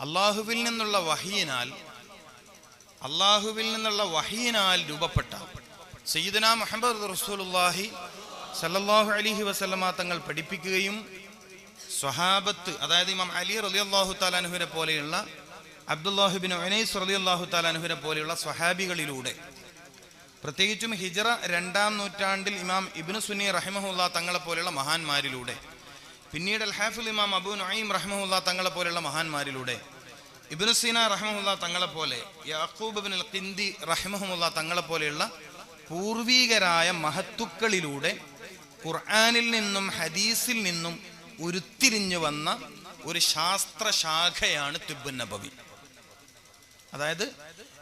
അള്ളാഹുവിൽ നിന്നുള്ള വഹീനാൽ അള്ളാഹുവിൽ നിന്നുള്ള വഹീനാൽ രൂപപ്പെട്ട സയ്യിദന മുഹമ്മദ് റസൂലുള്ളാഹി സല്ലല്ലാഹു അലിഹി വസല്ലമ തങ്ങൾ പഠിപ്പിക്കുകയും സ്വഹാബത്ത് അതായത് ഇമാം അലി റലി അള്ളാഹു താലാനുഹിനെ പോലെയുള്ള അബ്ദുല്ലാഹുബിൻ ഒനൈസ് റലി അള്ളാഹു താലാനുഹിനെ പോലെയുള്ള സ്വഹാബികളിലൂടെ. പ്രത്യേകിച്ചും ഹിജറ രണ്ടാം നൂറ്റാണ്ടിൽ ഇമാം ഇബ്നു സുന്നി റഹിമഹുല്ല തങ്ങളെ പോലെയുള്ള മഹാന്മാരിലൂടെ പിന്നീട് അൽ ഹാഫുൽ ഇമാം അബു നഈം റഹ്മുല്ല തങ്ങളെ പോലെയുള്ള മഹാന്മാരിലൂടെ ഇബ്നു സീന റഹ്മുല്ല തങ്ങളെ പോലെ യാക്കൂബ് ബിൻ ഖിന്ദി റഹ്മുല്ല തങ്ങളെ പോലെയുള്ള പൂർവീകരായ മഹത്തുക്കളിലൂടെ ഖുർആാനിൽ നിന്നും ഹദീസിൽ നിന്നും ഉരുത്തിരിഞ്ഞു വന്ന ഒരു ശാസ്ത്രശാഖയാണ് തിബുൻ നബവി. അതായത്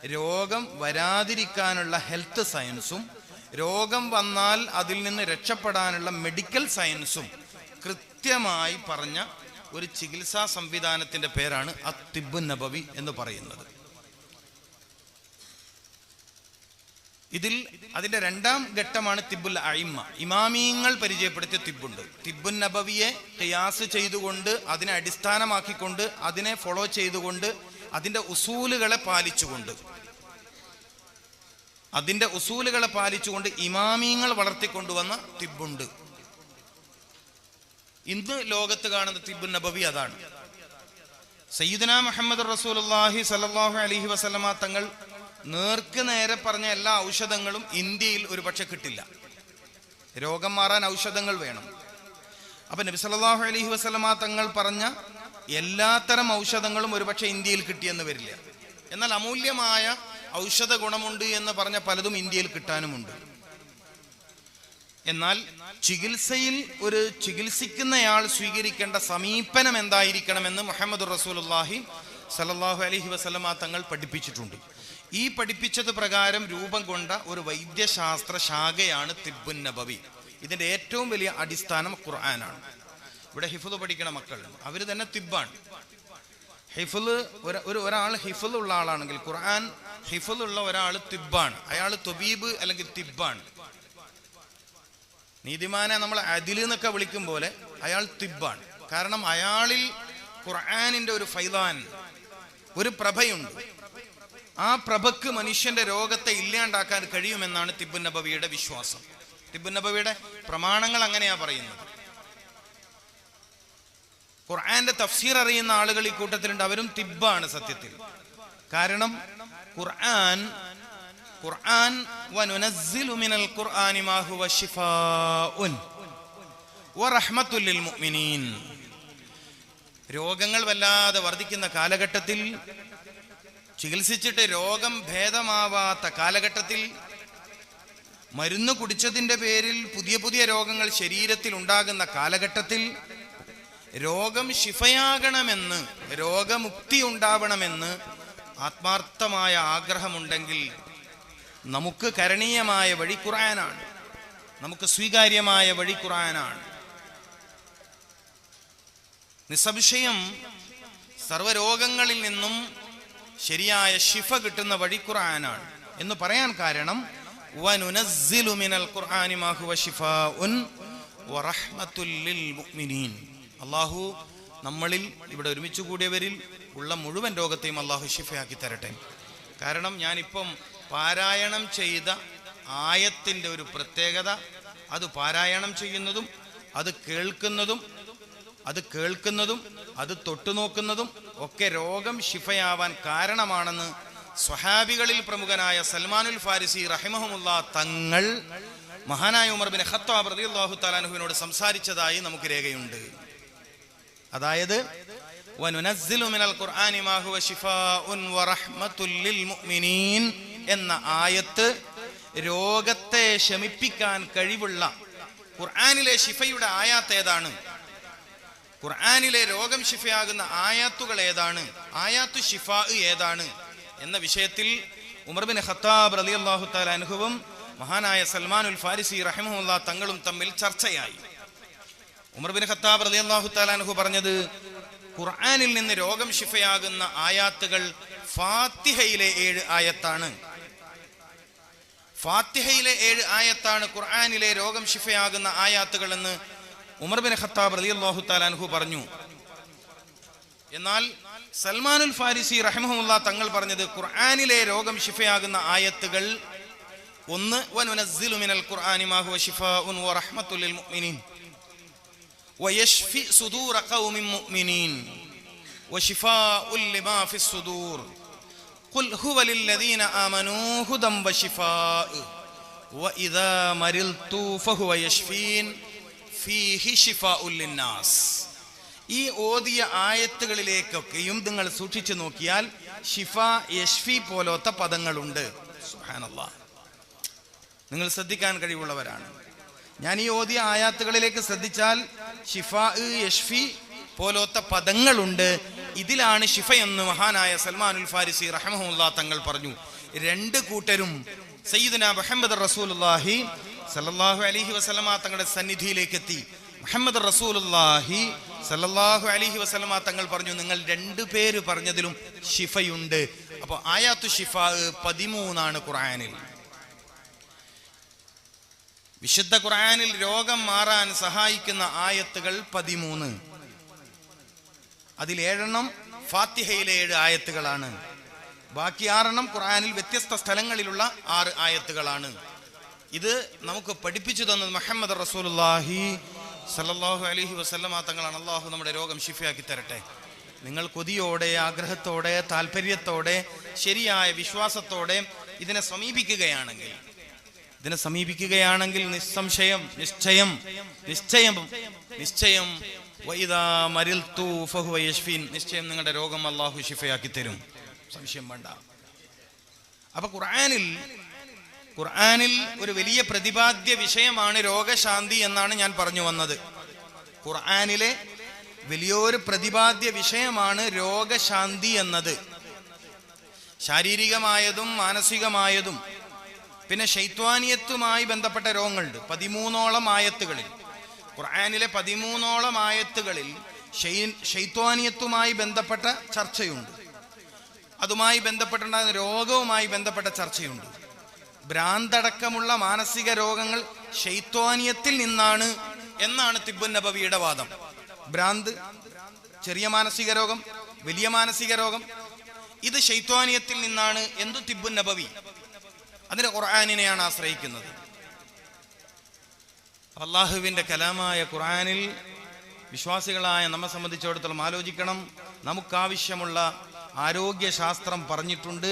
രോഗം വരാതിരിക്കാനുള്ള ഹെൽത്ത് സയൻസും രോഗം വന്നാൽ അതിൽ നിന്ന് രക്ഷപ്പെടാനുള്ള മെഡിക്കൽ സയൻസും കൃത്യമായി പറഞ്ഞ ഒരു ചികിത്സാ സംവിധാനത്തിന്റെ പേരാണ് അത്തിബ് നബവി എന്ന് പറയുന്നത്. ഇതിൽ അതിന്റെ രണ്ടാം ഘട്ടമാണ് തിബുൽ അയിമ. ഇമാമീങ്ങൾ പരിചയപ്പെടുത്തിയ തിബുണ്ട്. തിബുൻ നബവിയെ ഖിയാസ് ചെയ്തുകൊണ്ട് അതിനെ അടിസ്ഥാനമാക്കിക്കൊണ്ട് അതിനെ ഫോളോ ചെയ്തുകൊണ്ട് അതിന്റെ ഉസൂലുകളെ പാലിച്ചുകൊണ്ട്. അതിന്റെ ഉസൂലുകളെ പാലിച്ചുകൊണ്ട് ഇമാമീങ്ങൾ വളർത്തിക്കൊണ്ടുവന്ന തിബുണ്ട്. ഇന്ന് ലോകത്ത് കാണുന്ന തിബുൻ നബവി അതാണ്. സയ്യിദന മുഹമ്മദ് റസൂലുള്ളാഹി സലഹു അലഹി വസല്ലമ തങ്ങൾ നേർക്ക് നേരെ പറഞ്ഞ എല്ലാ ഔഷധങ്ങളും ഇന്ത്യയിൽ ഒരു പക്ഷെ കിട്ടില്ല. രോഗം മാറാൻ ഔഷധങ്ങൾ വേണം. അപ്പൊ നബി സല്ലല്ലാഹു അലൈഹി വസല്ലമ തങ്ങൾ പറഞ്ഞ എല്ലാത്തരം ഔഷധങ്ങളും ഒരുപക്ഷെ ഇന്ത്യയിൽ കിട്ടിയെന്ന് വരില്ല. എന്നാൽ അമൂല്യമായ ഔഷധ ഗുണമുണ്ട് എന്ന് പറഞ്ഞ പലതും ഇന്ത്യയിൽ കിട്ടാനുമുണ്ട്. എന്നാൽ ചികിത്സയിൽ ഒരു ചികിത്സിക്കുന്നയാൾ സ്വീകരിക്കേണ്ട സമീപനം എന്തായിരിക്കണമെന്ന് മുഹമ്മദ് റസൂലുള്ളാഹി സലല്ലാഹു അലഹി വസ്ലമ തങ്ങൾ പഠിപ്പിച്ചിട്ടുണ്ട്. ഈ പഠിപ്പിച്ചത് പ്രകാരം രൂപം കൊണ്ട ഒരു വൈദ്യശാസ്ത്ര ശാഖയാണ് തിബുൻ നബവി ഇതിന്റെ ഏറ്റവും വലിയ അടിസ്ഥാനം ഖുർആനാണ്. ഇവിടെ ഹിഫുദ് പഠിക്കണ മക്കൾ. അവർ തന്നെ തിബാണ് ഒരു ഒരു ഒരാൾ ഹിഫുൽ ഉള്ള ആളാണെങ്കിൽ ഖുർആൻ ഹിഫുൽ ഉള്ള ഒരാൾ തിബാണ് അയാൾ തൊബീബ് അല്ലെങ്കിൽ തിബാണ് നീതിമാനെ നമ്മൾ അതിൽ എന്നൊക്കെ വിളിക്കും പോലെ അയാൾ തിബാണ് കാരണം അയാളിൽ ഖുർആാനിന്റെ ഒരു ഫൈലാൻ ഒരു പ്രഭയുണ്ട്. ആ പ്രഭക്ക് മനുഷ്യന്റെ രോഗത്തെ ഇല്ലാണ്ടാക്കാൻ കഴിയുമെന്നാണ് തിബുന്നബവിയുടെ വിശ്വാസം. തിബുന്നബവിയുടെ പ്രമാണങ്ങൾ അങ്ങനെയാ പറയുന്നത്. ഖുർആന്റെ തഫ്സീർ അറിയുന്ന ആളുകൾ ഈ കൂട്ടത്തിലുണ്ട്. അവരും തിബാണ് സത്യത്തിൽ. കാരണം ഖുർആൻ ഖുർആൻ വനുനസ്സിലു മിനൽ ഖുർആനി മാ ഹുവ ശിഫാഉൻ വറഹ്മത്തുൽ ലിൽ മുഅ്മിനീൻ. രോഗങ്ങൾ വല്ലാതെ വർദ്ധിക്കുന്ന കാലഘട്ടത്തിൽ ചികിത്സിച്ചിട്ട് രോഗം ഭേദമാവാത്ത കാലഘട്ടത്തിൽ മരുന്ന് കുടിച്ചതിന്റെ പേരിൽ പുതിയ പുതിയ രോഗങ്ങൾ ശരീരത്തിൽ ഉണ്ടാകുന്ന കാലഘട്ടത്തിൽ രോഗം ശിഫയാകണമെന്ന് രോഗമുക്തി ഉണ്ടാവണമെന്ന് ആത്മാർത്ഥമായ ആഗ്രഹമുണ്ടെങ്കിൽ നമുക്ക് കരണീയമായ വഴി ഖുർആനാണ്. നമുക്ക് സ്വീകാര്യമായ വഴി ഖുർആനാണ്. നിസ്സംശയം സർവരോഗങ്ങളിൽ നിന്നും ശരിയായ ശിഫ കിട്ടുന്ന വഴി ഖുർആനാണ്. എന്ന് പറയാൻ കാരണം അള്ളാഹു നമ്മളിൽ ഇവിടെ ഒരുമിച്ച് കൂടിയവരിൽ ഉള്ള മുഴുവൻ രോഗത്തെയും അള്ളാഹു ശിഫയാക്കി തരട്ടെ. കാരണം ഞാനിപ്പം പാരായണം ചെയ്ത ആയത്തിന്റെ ഒരു പ്രത്യേകത. അത് പാരായണം ചെയ്യുന്നതും അത് കേൾക്കുന്നതും അത് കേൾക്കുന്നതും അത് തൊട്ടുനോക്കുന്നതും ഒക്കെ രോഗം ശിഫയാവാൻ കാരണമാണെന്ന് സ്വഹാബികളിൽ പ്രമുഖനായ സൽമാനുൽ ഫാരിസി റഹിമഹമുല്ല തങ്ങൾ മഹാനായ ഉമർ ബിൻ ഖത്താബ് റളിയല്ലാഹു തആലാനുവിനോട് സംസാരിച്ചതായി നമുക്ക് രേഖയുണ്ട്. അതായത് മിനൽ ഖുർആനി മാ ഹുവ ശിഫാഉൻ വറഹ്മത്തുൽ ലിൽ മുഅ്മിനീൻ എന്ന ആയത്ത് രോഗത്തെ ശമിപ്പിക്കാൻ കഴിവുള്ള ഖുർആാനിലെ ശിഫയുടെ ആയാത്ത് ഏതാണ്? ഖുർആാനിലെ രോഗം ശിഫയാകുന്ന ആയാത്തുകൾ ഏതാണ്? ആയാത്തു ഷിഫ ഏതാണ്? എന്ന വിഷയത്തിൽ ഉമർബിൻ ഖത്താബ് റളിയല്ലാഹു അള്ളാഹു അനുഭവം മഹാനായ സൽമാനുൽ ഫാരിസി റഹിമുല്ല തങ്ങളും തമ്മിൽ ചർച്ചയായി. ഉമർബിൻ ഖത്താബ് റളിയല്ലാഹു അള്ളാഹു അനുഹു പറഞ്ഞത് ഖുർആാനിൽ നിന്ന് രോഗം ശിഫയാകുന്ന ആയാത്തുകൾ ഫാത്തിഹയിലെ ഏഴ് ആയത്താണ്. ഫാത്തിഹയിലെ ഏഴ് ആയത്താണ് ഖുർആാനിലെ രോഗം ശിഫയാകുന്ന ആയാത്തുകൾ എന്ന് ഉമർ ബിൻ ഖത്താബ് റളിയല്ലാഹു തആല അൻഹു പറഞ്ഞു. എന്നാൽ സൽമാനുൽ ഫാരിസി റഹ്മുല്ല തങ്ങൾ പറഞ്ഞത് ഖുർആാനിലെ രോഗം ശിഫയാകുന്ന ആയത്തുകൾ ഒന്ന് വനുനസ്സിലു മിനൽ ഖുർആനി മാ ഹുവ ശിഫാഉൻ വറഹ്മത്തുൽ ലിൽ മുഅ്മിനീൻ. മുഅ്മിനീൻ. ലിമാ ഫിസ് സുദൂർ. ഈ ഓതിയ ആയത്തുകളിലേക്കൊക്കെയും നിങ്ങൾ സൂക്ഷിച്ചു നോക്കിയാൽ ഷിഫ യഷ്ഫി പോലത്തെ പദങ്ങളുണ്ട്. നിങ്ങൾ ശ്രദ്ധിക്കാൻ കഴിവുള്ളവരാണ്. ഞാൻ ഈ ഓതിയ ആയാത്തുകളിലേക്ക് ശ്രദ്ധിച്ചാൽ ഷിഫ യഷ്ഫി പോലത്തെ പദങ്ങളുണ്ട്. ഇതിലാണ് ഷിഫ എന്ന് മഹാനായ സൽമാനുൽ ഫാരിസി റഹമുല്ലാ തങ്ങൾ പറഞ്ഞു. രണ്ട് കൂട്ടരും സയ്യിദുന മുഹമ്മദ് റസൂലുല്ലാഹി സല്ലല്ലാഹു അലൈഹി വസല്ലമ തങ്ങളുടെ സന്നിധിയിലേക്ക് എത്തി മുഹമ്മദ് റസൂലുല്ലാഹി സല്ലല്ലാഹു അലൈഹി വസല്ലമ തങ്ങൾ പറഞ്ഞു നിങ്ങൾ രണ്ടു പേര് പറഞ്ഞതിലും ഷിഫയുണ്ട്. അപ്പോൾ ആയാത്തു ഷിഫ പതിമൂന്നാണ് ഖുർആനിൽ. വിശുദ്ധ ഖുർആനിൽ രോഗം മാറാൻ സഹായിക്കുന്ന ആയത്തുകൾ പതിമൂന്ന്. അതിൽ ഏഴെണ്ണം ഫാത്തിഹയിലെ ഏഴ് ആയത്തുകളാണ്. ബാക്കി ആറെണ്ണം ഖുറാനിൽ വ്യത്യസ്ത സ്ഥലങ്ങളിലുള്ള ആറ് ആയത്തുകളാണ്. ഇത് നമുക്ക് പഠിപ്പിച്ചു തന്നത് മുഹമ്മദ് റസൂലുള്ളാഹി സല്ലാഹു അലഹി വസല്ലമ തങ്ങളാണ്. അള്ളാഹു നമ്മുടെ രോഗം ഷിഫയാക്കി തരട്ടെ. നിങ്ങൾ കൊതിയോടെ ആഗ്രഹത്തോടെ താല്പര്യത്തോടെ ശരിയായ വിശ്വാസത്തോടെ ഇതിനെ സമീപിക്കുകയാണെങ്കിൽ ഇതിനെ സമീപിക്കുകയാണെങ്കിൽ നിസ്സംശയം നിശ്ചയം നിശ്ചയം നിശ്ചയം നിശ്ചയം നിങ്ങളുടെ രോഗം അള്ളാഹു ഷിഫയാക്കി തരും. സംശയം വേണ്ട. അപ്പൊ ഖുർആാനിൽ ഖുർആാനിൽ ഒരു വലിയ പ്രതിപാദ്യ വിഷയമാണ് രോഗശാന്തി എന്നാണ് ഞാൻ പറഞ്ഞു വന്നത്. ഖുർആാനിലെ വലിയൊരു പ്രതിപാദ്യ വിഷയമാണ് രോഗശാന്തി എന്നത്. ശാരീരികമായതും മാനസികമായതും പിന്നെ ശൈത്വാനിയത്തുമായി ബന്ധപ്പെട്ട രോഗങ്ങളുണ്ട്. പതിമൂന്നോളം ആയത്തുകളിൽ. ഖുർആനിലെ പതിമൂന്നോളം ആയത്തുകളിൽ ഷെയ്ത്വാനിയത്തുമായി ബന്ധപ്പെട്ട ചർച്ചയുണ്ട്. അതുമായി ബന്ധപ്പെട്ടുണ്ടാകുന്ന രോഗവുമായി ബന്ധപ്പെട്ട ചർച്ചയുണ്ട്. ഭ്രാന്തടക്കമുള്ള മാനസിക രോഗങ്ങൾ ശൈത്വാനിയത്തിൽ നിന്നാണ് എന്നാണ് തിബുൻ നബവിയുടെ വാദം. ഭ്രാന്ത് ചെറിയ മാനസിക രോഗം വലിയ മാനസിക രോഗം ഇത് ശൈത്വാനിയത്തിൽ നിന്നാണ്. എന്തു തിബുൻ നബവി? അതിന് ഖുർആാനിനെയാണ് ആശ്രയിക്കുന്നത്. അള്ളാഹുവിന്റെ കലാമായ ഖുറാനിൽ വിശ്വാസികളായ നമ്മെ സംബന്ധിച്ചിടത്തോളം ആലോചിക്കണം. നമുക്കാവശ്യമുള്ള ആരോഗ്യശാസ്ത്രം പറഞ്ഞിട്ടുണ്ട്.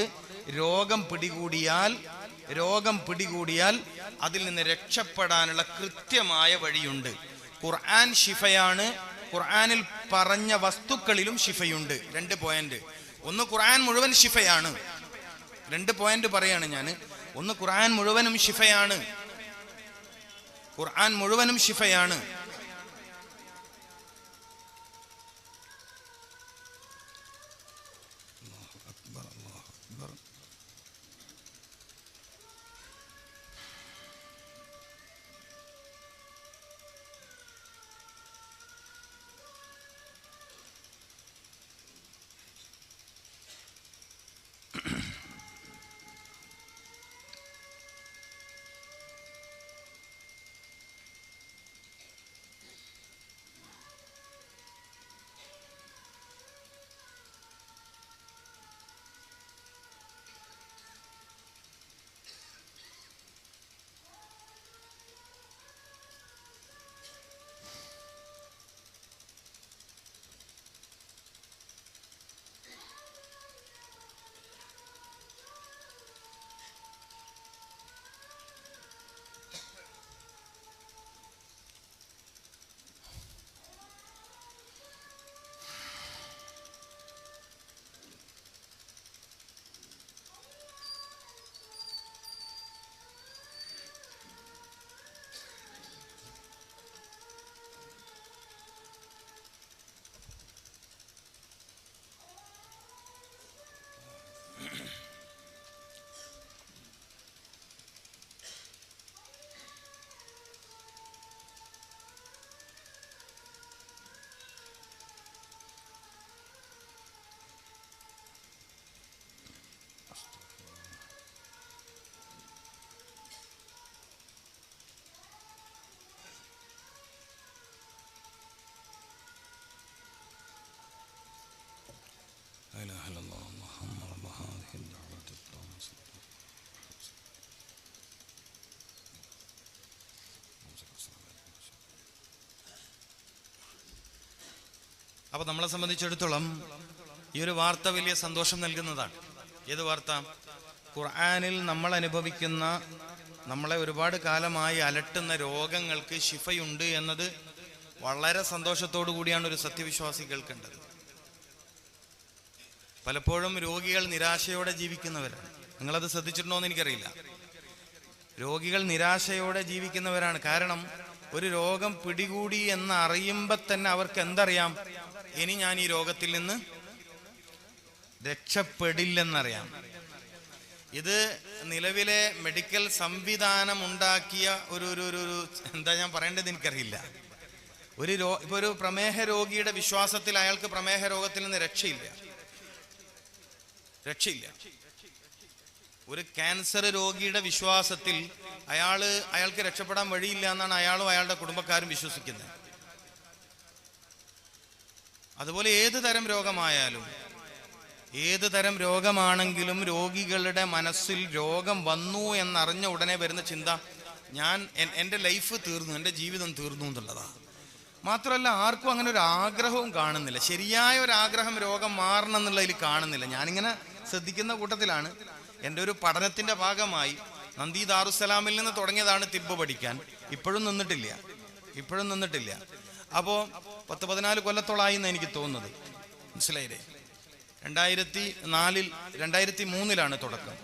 രോഗം പിടികൂടിയാൽ രോഗം പിടികൂടിയാൽ അതിൽ നിന്ന് രക്ഷപ്പെടാനുള്ള കൃത്യമായ വഴിയുണ്ട്. ഖുർആൻ ഷിഫയാണ് ഖുർആനിൽ പറഞ്ഞ വസ്തുക്കളിലും ഷിഫയുണ്ട് രണ്ട് പോയിന്റ് ഒന്ന് ഖുർആൻ മുഴുവൻ ഷിഫയാണ് രണ്ട് പോയിന്റ് പറയാണ് ഞാൻ ഒന്ന് ഖുർആൻ മുഴുവനും ഷിഫയാണ് ഖുർആൻ മുഴുവനും ഷിഫയാണ് അപ്പൊ നമ്മളെ സംബന്ധിച്ചിടത്തോളം ഈ ഒരു വാർത്ത വലിയ സന്തോഷം നൽകുന്നതാണ്. ഏത് വാർത്ത? ഖുർആാനിൽ നമ്മൾ അനുഭവിക്കുന്ന നമ്മളെ ഒരുപാട് കാലമായി അലട്ടുന്ന രോഗങ്ങൾക്ക് ശിഫയുണ്ട് എന്നത് വളരെ സന്തോഷത്തോടു കൂടിയാണ് ഒരു സത്യവിശ്വാസി കേൾക്കേണ്ടത് പലപ്പോഴും രോഗികൾ നിരാശയോടെ ജീവിക്കുന്നവരാണ്. നിങ്ങളത് ശ്രദ്ധിച്ചിട്ടുണ്ടോ എന്ന് എനിക്കറിയില്ല. രോഗികൾ നിരാശയോടെ ജീവിക്കുന്നവരാണ്. കാരണം ഒരു രോഗം പിടികൂടി എന്ന് അറിയുമ്പോൾ തന്നെ അവർക്ക് എന്തറിയാം? ഇനി ഞാൻ ഈ രോഗത്തിൽ നിന്ന് രക്ഷപ്പെടില്ലെന്നറിയാം. ഇത് നിലവിലെ മെഡിക്കൽ സംവിധാനം ഉണ്ടാക്കിയ ഒരു ഒരു ഒരു എന്താ ഞാൻ പറയേണ്ടത് എനിക്കറിയില്ല. ഒരു രോ ഇപ്പൊ ഒരു പ്രമേഹ രോഗിയുടെ വിശ്വാസത്തിൽ അയാൾക്ക് പ്രമേഹ രോഗത്തിൽ നിന്ന് രക്ഷയില്ല. രക്ഷയില്ല. ഒരു ക്യാൻസർ രോഗിയുടെ വിശ്വാസത്തിൽ അയാൾ അയാൾക്ക് രക്ഷപ്പെടാൻ വഴിയില്ല എന്നാണ് അയാളും അയാളുടെ കുടുംബക്കാരും വിശ്വസിക്കുന്നത്. അതുപോലെ ഏത് തരം രോഗമായാലും ഏത് തരം രോഗമാണെങ്കിലും രോഗികളുടെ മനസ്സിൽ രോഗം വന്നു എന്നറിഞ്ഞ ഉടനെ വരുന്ന ചിന്ത ഞാൻ എന്റെ ലൈഫ് തീർന്നു എന്റെ ജീവിതം തീർന്നു എന്നുള്ളതാണ് മാത്രമല്ല ആർക്കും അങ്ങനെ ഒരു ആഗ്രഹവും കാണുന്നില്ല. ശരിയായ ഒരു ആഗ്രഹം രോഗം മാറണം എന്നുള്ളതിൽ കാണുന്നില്ല. ഞാനിങ്ങനെ ശ്രദ്ധിക്കുന്ന കൂട്ടത്തിലാണ്. എന്റെ ഒരു പഠനത്തിന്റെ ഭാഗമായി നന്ദി ദാറുസലാമിൽ നിന്ന് തുടങ്ങിയതാണ് തിബ്ബ് പഠിക്കാൻ. ഇപ്പോഴും നിന്നിട്ടില്ല. ഇപ്പോഴും നിന്നിട്ടില്ല. അപ്പോൾ പത്ത് പതിനാല് കൊല്ലത്തോളായി എന്ന് എനിക്ക് തോന്നുന്നത്. മനസ്സിലായില്ലേ? രണ്ടായിരത്തി നാലിൽ രണ്ടായിരത്തി മൂന്നിലാണ് തുടക്കം.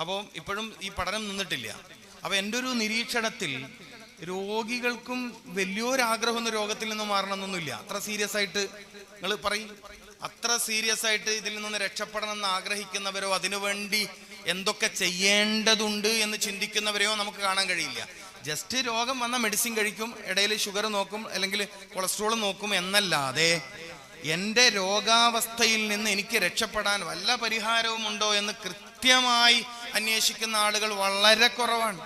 അപ്പോൾ ഇപ്പോഴും ഈ പഠനം നിന്നിട്ടില്ല. അപ്പോൾ എന്റെ ഒരു നിരീക്ഷണത്തിൽ രോഗികൾക്കും വലിയൊരാഗ്രഹമൊന്നും രോഗത്തിൽ നിന്ന് മാറണമെന്നൊന്നുമില്ല. അത്ര സീരിയസ് ആയിട്ട് നിങ്ങൾ പറയും. അത്ര സീരിയസ് ആയിട്ട് ഇതിൽ നിന്ന് രക്ഷപ്പെടണം എന്ന് ആഗ്രഹിക്കുന്നവരോ അതിനുവേണ്ടി എന്തൊക്കെ ചെയ്യേണ്ടതുണ്ട് എന്ന് ചിന്തിക്കുന്നവരെയോ നമുക്ക് കാണാൻ കഴിയില്ല. ജസ്റ്റ് രോഗം വന്ന മെഡിസിൻ കഴിക്കും ഇടയിൽ ഷുഗർ നോക്കും അല്ലെങ്കിൽ കൊളസ്ട്രോൾ നോക്കും എന്നല്ലാതെ എന്റെ രോഗാവസ്ഥയിൽ നിന്ന് എനിക്ക് രക്ഷപ്പെടാൻ വല്ല പരിഹാരവും ഉണ്ടോ എന്ന് കൃത്യമായി അന്വേഷിക്കുന്ന ആളുകൾ വളരെ കുറവാണ്.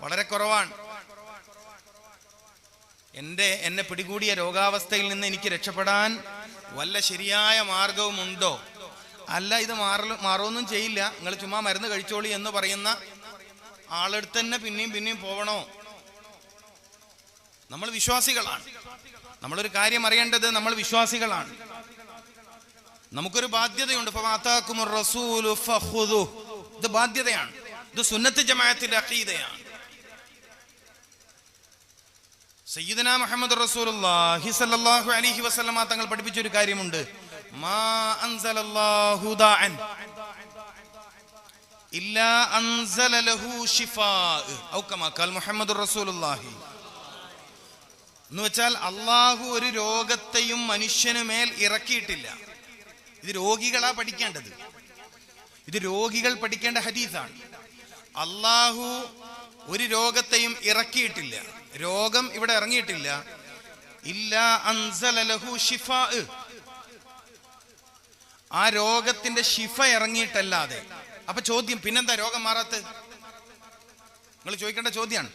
വളരെ കുറവാണ്. എന്റെ എന്നെ പിടികൂടിയ രോഗാവസ്ഥയിൽ നിന്ന് എനിക്ക് രക്ഷപ്പെടാൻ വല്ല ശരിയായ മാർഗവും ഉണ്ടോ? അല്ല ഇത് മാറ മാറുമൊന്നും ചെയ്യില്ല. നിങ്ങൾ ചുമ്മാ മരുന്ന് കഴിച്ചോളി എന്ന് പറയുന്ന ആളെടുത്ത് തന്നെ പിന്നെയും പിന്നെയും പോകണോ നമ്മൾ വിശ്വാസികളാണ്. നമ്മളൊരു കാര്യം അറിയേണ്ടത് നമ്മൾ വിശ്വാസികളാണ്. നമുക്കൊരു ബാധ്യതയുണ്ട്. ഇത് ബാധ്യതയാണ്. ഇത് സുന്നത്ത് ജമാഅത്തിന്റെ അഖീദയാണ്. സയ്യിദന മുഹമ്മദ് റസൂലുള്ളാഹി സ്വല്ലല്ലാഹു അലൈഹി വസല്ലമ തങ്ങൾ പഠിപ്പിച്ച ഒരു കാര്യമുണ്ട്. മാ അൻസലല്ലാഹു ദാഅൻ. വെച്ചാൽ അള്ളാഹു ഒരു രോഗത്തെയും മനുഷ്യന് മേൽ ഇറക്കിയിട്ടില്ല. ഇത് രോഗികളാ പഠിക്കേണ്ടത്. ഇത് രോഗികൾ പഠിക്കേണ്ട ഹദീസാണ്. അള്ളാഹു ഒരു രോഗത്തെയും ഇറക്കിയിട്ടില്ല. രോഗം ഇവിടെ ഇറങ്ങിയിട്ടില്ല. ആ രോഗത്തിന്റെ ശിഫ ഇറങ്ങിയിട്ടല്ലാതെ അപ്പൊ ചോദ്യം പിന്നെന്താ രോഗം മാറാത്ത നിങ്ങൾ ചോദിക്കേണ്ട ചോദ്യമാണ്.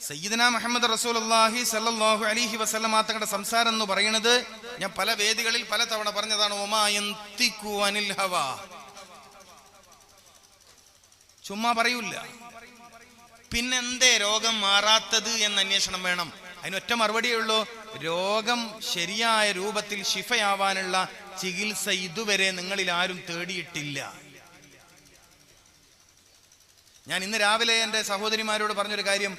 സയ്യിദന മുഹമ്മദ് റസൂലുള്ളാഹി സല്ലാഹു അലൈഹി വസല്ലമ തങ്ങളുടെ സംസാരം എന്ന് പറയുന്നത് ഞാൻ പല വേദികളിൽ പല തവണ പറഞ്ഞതാണ് ഹവ. ചുമ്മാ പറയൂല പിന്നെന്തേ രോഗം മാറാത്തത് എന്ന് അന്വേഷണം വേണം. അതിനൊറ്റ മറുപടിയേ ഉള്ളൂ. രോഗം ശരിയായ രൂപത്തിൽ ശിഫയാവാനുള്ള ചികിത്സ ഇതുവരെ നിങ്ങളിൽ ആരും തേടിയിട്ടില്ല. ഞാൻ ഇന്ന് രാവിലെ എന്റെ സഹോദരിമാരോട് പറഞ്ഞൊരു കാര്യം.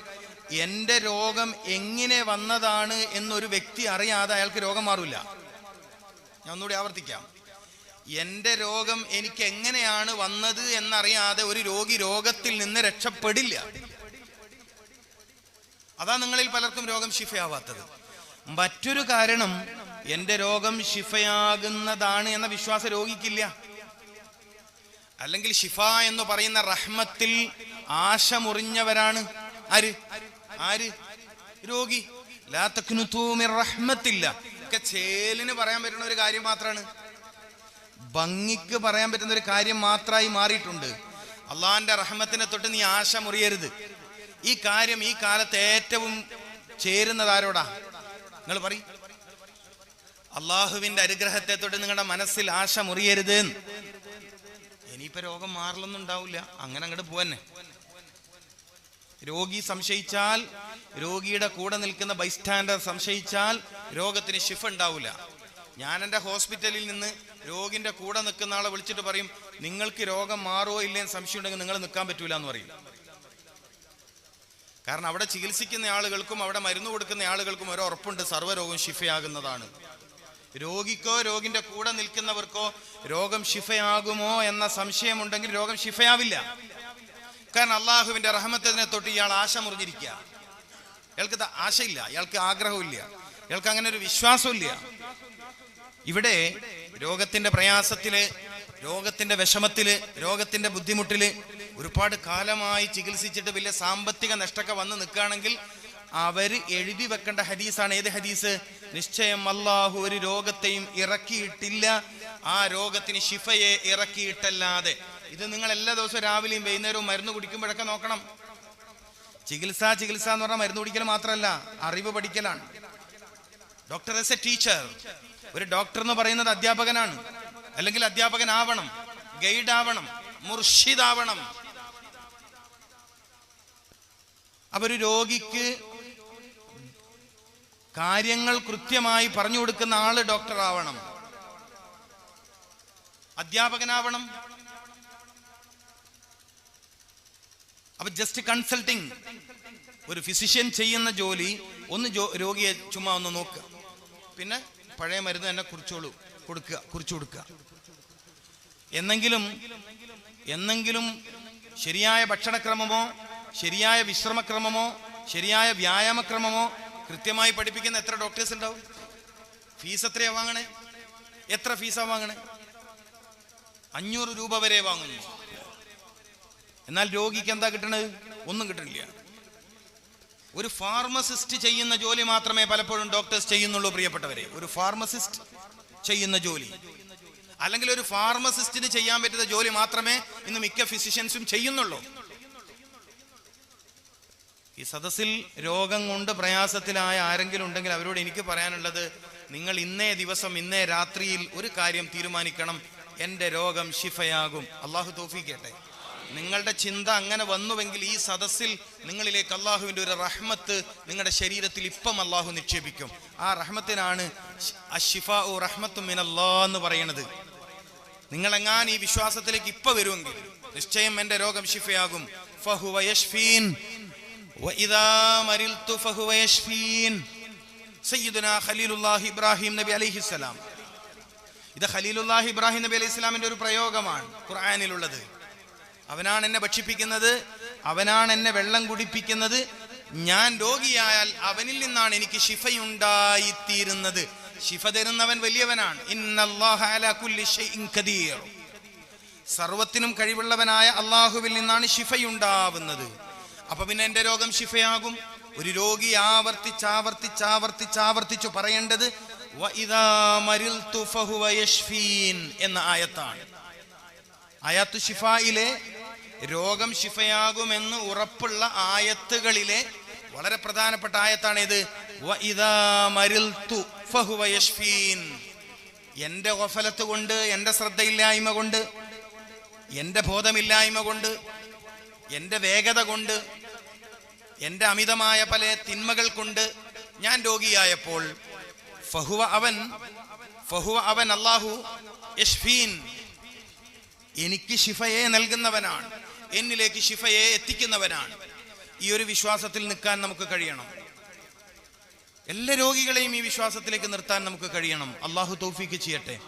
എന്റെ രോഗം എങ്ങനെ വന്നതാണ് എന്നൊരു വ്യക്തി അറിയാതെ അയാൾക്ക് രോഗം മാറില്ല ഞാൻ ഒന്നുകൂടി ആവർത്തിക്കാം. എന്റെ രോഗം എനിക്ക് എങ്ങനെയാണ് വന്നത് എന്നറിയാതെ ഒരു രോഗി രോഗത്തിൽ നിന്ന് രക്ഷപ്പെടില്ല. അതാ നിങ്ങളിൽ പലർക്കും രോഗം ശിഫയാവാത്തത്. മറ്റൊരു കാരണം എന്റെ രോഗം ശിഫയാകുന്നതാണ് എന്ന വിശ്വാസ രോഗിക്കില്ല. അല്ലെങ്കിൽ ഷിഫ എന്ന് പറയുന്ന റഹ്മത്തിൽ ആശ മുറിഞ്ഞവരാണ് ആര്? ആര്? രോഗി. റഹ്മത്തില്ല. ഒക്കെ ചേലിന് പറയാൻ പറ്റുന്ന ഒരു കാര്യം മാത്രമാണ് ഭംഗിക്ക് പറയാൻ പറ്റുന്ന ഒരു കാര്യം മാത്രമായി മാറിയിട്ടുണ്ട്. അള്ളാഹിന്റെ റഹ്മത്തിനെ തൊട്ട് നീ ആശ മുറിയരുത് ഈ കാര്യം ഈ കാലത്ത് ഏറ്റവും ചേരുന്നത് ആരോടാ? നിങ്ങൾ പറ അള്ളാഹുവിന്റെ അനുഗ്രഹത്തെ തൊട്ട് നിങ്ങളുടെ മനസ്സിൽ ആശ മുറിയരുത്. ഇനിയിപ്പോ രോഗം മാറലൊന്നും ഉണ്ടാവില്ല. അങ്ങനെ അങ്ങോട്ട് പോവന്നെ. രോഗി സംശയിച്ചാൽ രോഗിയുടെ കൂടെ നിൽക്കുന്ന ബൈസ്റ്റാൻഡർ സംശയിച്ചാൽ രോഗത്തിന് ഷിഫ് ഉണ്ടാവില്ല. ഞാൻ എന്റെ ഹോസ്പിറ്റലിൽ നിന്ന് രോഗിന്റെ കൂടെ നിൽക്കുന്ന ആളെ വിളിച്ചിട്ട് പറയും നിങ്ങൾക്ക് രോഗം മാറുമോ ഇല്ലേന്ന് സംശയം ഉണ്ടെങ്കിൽ നിങ്ങൾ നിൽക്കാൻ പറ്റൂല എന്ന് പറയും. കാരണം അവിടെ ചികിത്സിക്കുന്ന ആളുകൾക്കും അവിടെ മരുന്ന് കൊടുക്കുന്ന ആളുകൾക്കും ഒരു ഉറപ്പുണ്ട് സർവരോഗം ശിഫയാകുന്നതാണ് രോഗിക്കോ രോഗിന്റെ കൂടെ നിൽക്കുന്നവർക്കോ രോഗം ശിഫയാകുമോ എന്ന സംശയമുണ്ടെങ്കിൽ രോഗം ശിഫയാവില്ല. കാരണം അള്ളാഹുവിന്റെ റഹമത്തതിനെ തൊട്ട് ഇയാൾ ആശ മുറിഞ്ഞിരിക്കുക ഇയാൾക്ക് ആശയില്ല ഇയാൾക്ക് ആഗ്രഹമില്ല ഇയാൾക്ക് അങ്ങനെ ഒരു വിശ്വാസമില്ല ഇവിടെ രോഗത്തിന്റെ പ്രയാസത്തിൽ രോഗത്തിന്റെ വിഷമത്തിൽ രോഗത്തിന്റെ ബുദ്ധിമുട്ടിൽ ഒരുപാട് കാലമായി ചികിത്സിച്ചിട്ട് വലിയ സാമ്പത്തിക നഷ്ടമൊക്കെ വന്ന് നിൽക്കുകയാണെങ്കിൽ അവർ എഴുതി വെക്കേണ്ട ഹദീസാണ്. ഏത് ഹദീസ്? നിശ്ചയം അള്ളാഹു ഒരു രോഗത്തെയും ഇറക്കിയിട്ടില്ല. ആ രോഗത്തിന് ശിഫയെ ഇറക്കിയിട്ടല്ലാതെ. ഇത് നിങ്ങൾ എല്ലാ ദിവസവും രാവിലെയും വൈകുന്നേരവും മരുന്ന് കുടിക്കുമ്പോഴൊക്കെ നോക്കണം. ചികിത്സ ചികിത്സ എന്ന് പറഞ്ഞാൽ മരുന്ന് കുടിക്കൽ മാത്രമല്ല അറിവ് പഠിക്കലാണ്. ഡോക്ടർ എസ് എ ടീച്ചർ ഒരു ഡോക്ടർ എന്ന് പറയുന്നത് അധ്യാപകനാണ്. അല്ലെങ്കിൽ അധ്യാപകൻ ആവണം ഗൈഡ് ആവണം മുർഷിദാവണം ഒരു രോഗിക്ക് കാര്യങ്ങൾ കൃത്യമായി പറഞ്ഞു കൊടുക്കുന്ന ആൾ ഡോക്ടർ ആവണം. അധ്യാപകനാവണം. അപ്പൊ ജസ്റ്റ് കൺസൾട്ടിങ് ഒരു ഫിസിഷ്യൻ ചെയ്യുന്ന ജോലി ഒന്ന് രോഗിയെ ചുമ്മാ ഒന്ന് നോക്കുക പിന്നെ പഴയ മരുന്ന് തന്നെ കുറിച്ചോളൂ കൊടുക്കുക കുറിച്ചു കൊടുക്കുക. എന്നെങ്കിലും എന്നെങ്കിലും ശരിയായ ഭക്ഷണക്രമമോ ശരിയായ വിശ്രമക്രമമോ ശരിയായ വ്യായാമക്രമമോ കൃത്യമായി പഠിപ്പിക്കുന്ന എത്ര ഡോക്ടേഴ്സ് ഉണ്ടാവും? ഫീസ് എത്രയാ വാങ്ങണേ? എത്ര ഫീസാ വാങ്ങണേ? അഞ്ഞൂറ് രൂപ വരെ വാങ്ങുന്നു. എന്നാൽ രോഗിക്ക് എന്താ കിട്ടണത്? ഒന്നും കിട്ടണില്ല. ഒരു ഫാർമസിസ്റ്റ് ചെയ്യുന്ന ജോലി മാത്രമേ പലപ്പോഴും ഡോക്ടേഴ്സ് ചെയ്യുന്നുള്ളൂ പ്രിയപ്പെട്ടവരെ. ഒരു ഫാർമസിസ്റ്റ് ചെയ്യുന്ന ജോലി. അല്ലെങ്കിൽ ഒരു ഫാർമസിസ്റ്റിന് ചെയ്യാൻ പറ്റുന്ന ജോലി മാത്രമേ ഇന്ന് മിക്ക ഫിസിഷ്യൻസും ചെയ്യുന്നുള്ളൂ. ഈ സദസ്സിൽ രോഗം കൊണ്ട് പ്രയാസത്തിലായ ആരെങ്കിലും ഉണ്ടെങ്കിൽ അവരോട് എനിക്ക് പറയാനുള്ളത് നിങ്ങൾ ഇന്നേ ദിവസം ഇന്നേ രാത്രിയിൽ ഒരു കാര്യം തീരുമാനിക്കണം. എന്റെ രോഗം ഷിഫയാകും അള്ളാഹു തോഫിക്കട്ടെ നിങ്ങളുടെ ചിന്ത അങ്ങനെ വന്നുവെങ്കിൽ ഈ സദസ്സിൽ നിങ്ങളിലേക്ക് അള്ളാഹുവിന്റെ ഒരു റഹ്മത്ത് നിങ്ങളുടെ ശരീരത്തിൽ ഇപ്പം അള്ളാഹു നിക്ഷേപിക്കും. ആ റഹ്മത്തിനാണ് റഹ്മത്തു മിനല്ലാ എന്ന് പറയുന്നത്. നിങ്ങളെങ്ങാൻ ഈ വിശ്വാസത്തിലേക്ക് ഇപ്പൊ വരുമെങ്കിൽ നിശ്ചയം എന്റെ രോഗം ഷിഫയാകും ഫഹുവ ഇബ്രാഹിം നബി അലിഹിസ്സലാം ഇത് ഖലീലുല്ലാഹി ഇബ്രാഹിം നബി അലൈഹി ഇസ്ലാമിന്റെ ഒരു പ്രയോഗമാണ് ഖുർആാനിലുള്ളത്. അവനാണ് എന്നെ ഭക്ഷിപ്പിക്കുന്നത് അവനാണ് എന്നെ വെള്ളം കുടിപ്പിക്കുന്നത് ഞാൻ രോഗിയായാൽ അവനിൽ നിന്നാണ് എനിക്ക് ഷിഫയുണ്ടായിത്തീരുന്നത് ശിഫ തരുന്നവൻ വലിയവനാണ്. സർവത്തിനും കഴിവുള്ളവനായ അള്ളാഹുവിൽ നിന്നാണ് ശിഫയുണ്ടാവുന്നത്. അപ്പൊ പിന്നെ എന്റെ രോഗം ശിഫയാകും. ഒരു രോഗി ആവർത്തിച്ചാവർത്തിച്ചാവർത്തിച്ചാവർത്തിച്ചു പറയേണ്ടത് എന്ന ആയത്താണ്. ആയത്തു ഷിഫായിലെ രോഗം ശിഫയാകുമെന്ന് ഉറപ്പുള്ള ആയത്തുകളിലെ വളരെ പ്രധാനപ്പെട്ട ആയത്താണ് ഇത്. എന്റെ ഗഫലത്ത് കൊണ്ട് എന്റെ ശ്രദ്ധയില്ലായ്മ കൊണ്ട് എന്റെ ബോധമില്ലായ്മ കൊണ്ട് എന്റെ വേഗത കൊണ്ട് എന്റെ അമിതമായ പല തിന്മകൾ കൊണ്ട് ഞാൻ രോഗിയായപ്പോൾ ഫഹുവ അവൻ ഫഹുവ അവൻ അള്ളാഹു യഷ്ഫീൻ എനിക്ക് ശിഫയെ നൽകുന്നവനാണ് എന്നിലേക്ക് ശിഫയെ എത്തിക്കുന്നവനാണ്. ഈ ഒരു വിശ്വാസത്തിൽ നിൽക്കാൻ നമുക്ക് കഴിയണം. എല്ലാ രോഗികളെയും ഈ വിശ്വാസത്തിലേക്ക് നിർത്താൻ നമുക്ക് കഴിയണം. അള്ളാഹു തൗഫീക്ക് ചെയ്യട്ടെ.